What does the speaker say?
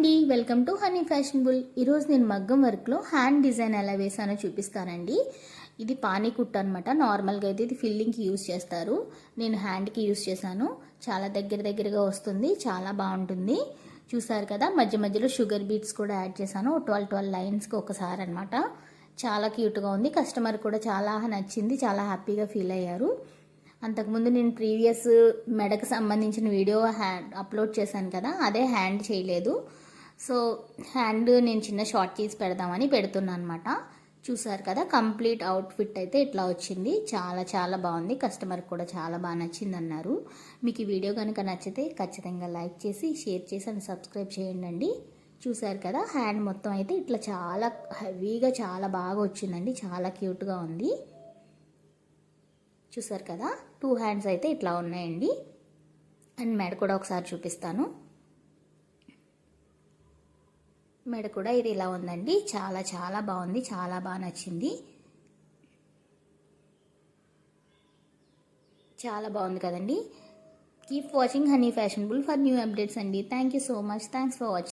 అండి. Welcome to honey fashionable ఈరోజు నేను మగ్గం వర్క్లో హ్యాండ్ డిజైన్ ఎలా వేసానో చూపిస్తానండి. ఇది పానీ కుట్ట అనమాట నార్మల్గా అయితే ఇది ఫిల్లింగ్కి యూస్ చేస్తారు. నేను హ్యాండ్కి యూస్ చేశాను. చాలా దగ్గర దగ్గరగా వస్తుంది. చాలా బాగుంటుంది. చూసారు కదా మధ్య మధ్యలో షుగర్ బీట్స్ కూడా యాడ్ చేశాను. ట్వెల్వ్ ట్వెల్వ్ లైన్స్కి ఒకసారి అనమాట చాలా క్యూట్గా ఉంది. కస్టమర్ కూడా చాలా నచ్చింది. చాలా హ్యాపీగా ఫీల్ అయ్యారు. అంతకుముందు నేను ప్రీవియస్ మెడకు సంబంధించిన వీడియో హ్యాండ్ అప్లోడ్ చేశాను కదా అదే హ్యాండ్ చేయలేదు. సో హ్యాండ్ నేను చిన్న షార్ట్ చేసి పెడదామని పెడుతున్నాను అనమాట చూసారు కదా కంప్లీట్ అవుట్ఫిట్ అయితే ఇట్లా వచ్చింది. చాలా చాలా బాగుంది. కస్టమర్ కూడా చాలా బాగా నచ్చింది అన్నారు మీకు ఈ వీడియో కనుక నచ్చితే ఖచ్చితంగా లైక్ చేసి షేర్ చేసి అండ్ సబ్స్క్రైబ్ చేయండి చూసారు కదా హ్యాండ్ మొత్తం అయితే ఇట్లా చాలా హెవీగా చాలా బాగా వచ్చిందండి. చాలా క్యూట్గా ఉంది. చూసారు కదా టూ హ్యాండ్స్ అయితే ఇట్లా ఉన్నాయండి. అండ్ మెడ కూడా ఒకసారి చూపిస్తాను. మెడ కూడా ఇది ఇలా ఉందండి. చాలా చాలా బాగుంది. చాలా బాగా నచ్చింది. చాలా బాగుంది కదండి. Keep watching honey fashionable for new updates అండి. Thank you so much thanks for watching